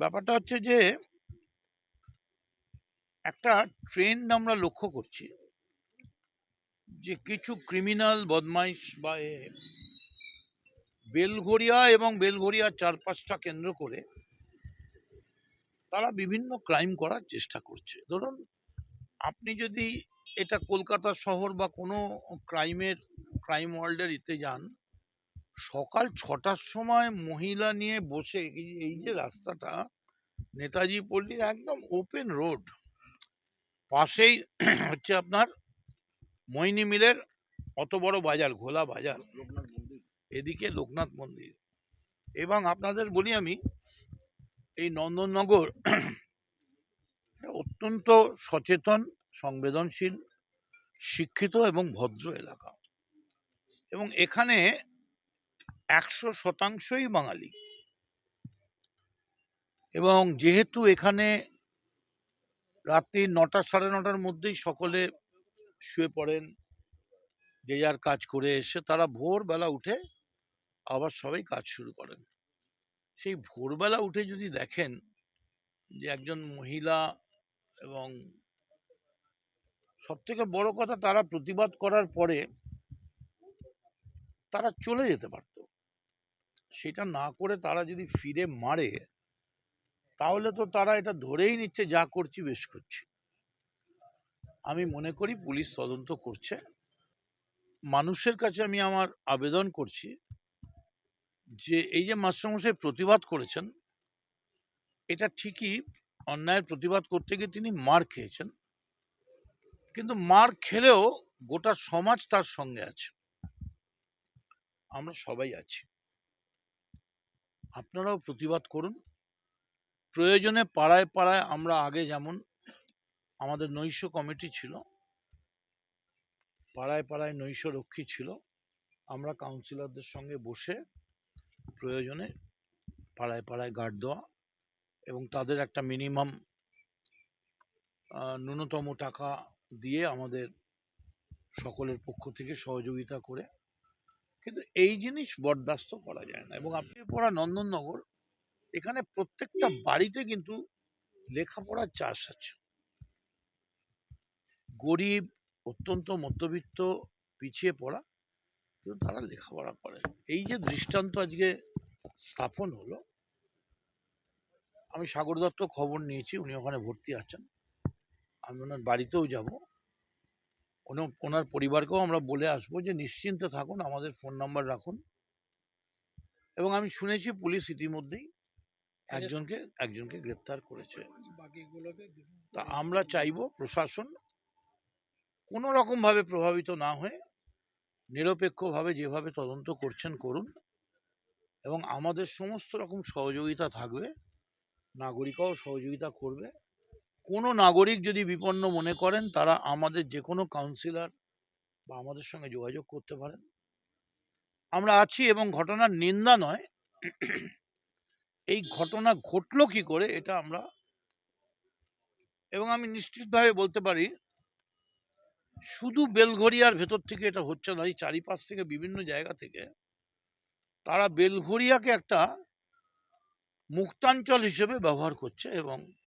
ব্যাপারটা হচ্ছে যে, একটা ট্রেন্ড আমরা লক্ষ্য করছি যে, কিছু ক্রিমিনাল বদমাইশ বা বেলঘরিয়া এবং বেলঘরিয়ার চারপাশটা কেন্দ্র করে তারা বিভিন্ন ক্রাইম করার চেষ্টা করছে। ধরুন, আপনি যদি এটা কলকাতা শহর বা কোনো ক্রাইমের, ক্রাইম ওয়ার্ল্ডের ইতে যান সকাল ছটার সময় মহিলা নিয়ে বসে এই- যে রাস্তাটা নেতাজি পল্লীর একদম ওপেন রোড পাশেই হচ্ছে আপনার মৈনি মিলের অত বড় বাজার ঘোলা বাজার। এদিকে লোকনাথ মন্দির। এবং আপনাদের বলি আমি এই নন্দননগর অত্যন্ত সচেতন সংবেদনশীল শিক্ষিত এবং ভদ্র এলাকা। এবং এখানে একশো শতাংশই বাঙালি। এবং যেহেতু এখানে রাত্রি নটা, সাড়ে নটার মধ্যেই সকলে শুয়ে পড়েন, যে যার কাজ করে এসে তারা ভোরবেলা উঠে আবার সবাই কাজ শুরু করেন। সেই ভোরবেলা উঠে যদি দেখেন যে একজন মহিলা এবং সব থেকে বড় কথা, তারা প্রতিবাদ করার পরে তারা চলে যেতে পারত। সেটা না করে তারা যদি ফিরে মারে, তাহলে তো তারা এটা ধরেই নিচ্ছে যা করছি বেশ করছি। আমি মনে করি পুলিশ তদন্ত করছে। মানুষের কাছে আমি আমার আবেদন করছি যে এই যে মাস্টারমশাই প্রতিবাদ করেছেন, এটা ঠিকই অন্যায়ের প্রতিবাদ করতে গিয়ে তিনি মার খেয়েছেন। কিন্তু মার খেলেও গোটা সমাজ তার সঙ্গে আছে। আমরা সবাই আছি। আপনারাও প্রতিবাদ করুন। প্রয়োজনে পাড়ায় পাড়ায় আমরা আগে যেমন আমাদের নৈশ কমিটি ছিল, পাড়ায় পাড়ায় নৈশ রক্ষী ছিল, আমরা কাউন্সিলরদের সঙ্গে বসে প্রয়োজনে পাড়ায় পাড়ায় গার্ড দেওয়া এবং তাদের একটা মিনিমাম ন্যূনতম টাকা দিয়ে আমাদের সকলের পক্ষ থেকে সহযোগিতা করে কিন্তু এই জিনিস বরদাস্ত করা যায় না। এবং আপনি পড়া নন্দননগর, এখানে প্রত্যেকটা বাড়িতে কিন্তু লেখাপড়ার চাষ আছে। গরিব, অত্যন্ত মধ্যবিত্ত, পিছিয়ে পড়া, কিন্তু তারা লেখাপড়া করে। এই যে দৃষ্টান্ত আজকে স্থাপন হলো, আমি সাগর দত্ত খবর নিয়েছি, উনি ওখানে ভর্তি আছেন। আমি ওনার বাড়িতেও যাব। উনি ওনার পরিবারকেও আমরা বলে আসব যে নিশ্চিন্তে থাকুন, আমাদের ফোন নাম্বার রাখুন। এবং আমি শুনেছি পুলিশ ইতিমধ্যেই একজনকে একজনকে গ্রেপ্তার করেছে। তা আমরা চাইব প্রশাসন কোনো রকমভাবে প্রভাবিত না হয়ে নিরপেক্ষভাবে যেভাবে তদন্ত করছেন করুন এবং আমাদের সমস্ত রকম সহযোগিতা থাকবে নাগরিকরাও সহযোগিতা করবে। কোনো নাগরিক যদি বিপন্ন মনে করেন, তারা আমাদের যে কোনো কাউন্সিলর বা আমাদের সঙ্গে যোগাযোগ করতে পারেন। আমরা আছি এবং ঘটনার নিন্দা নয়। এই ঘটনা ঘটলো কি করে, এটা আমরা এবং আমি নিশ্চিতভাবে বলতে পারি, শুধু বেলঘরিয়ার ভেতর থেকে এটা হচ্ছে না এই চারিপাশ থেকে বিভিন্ন জায়গা থেকে তারা বেলঘরিয়াকে একটা মুক্তাঞ্চল হিসেবে ব্যবহার করছে এবং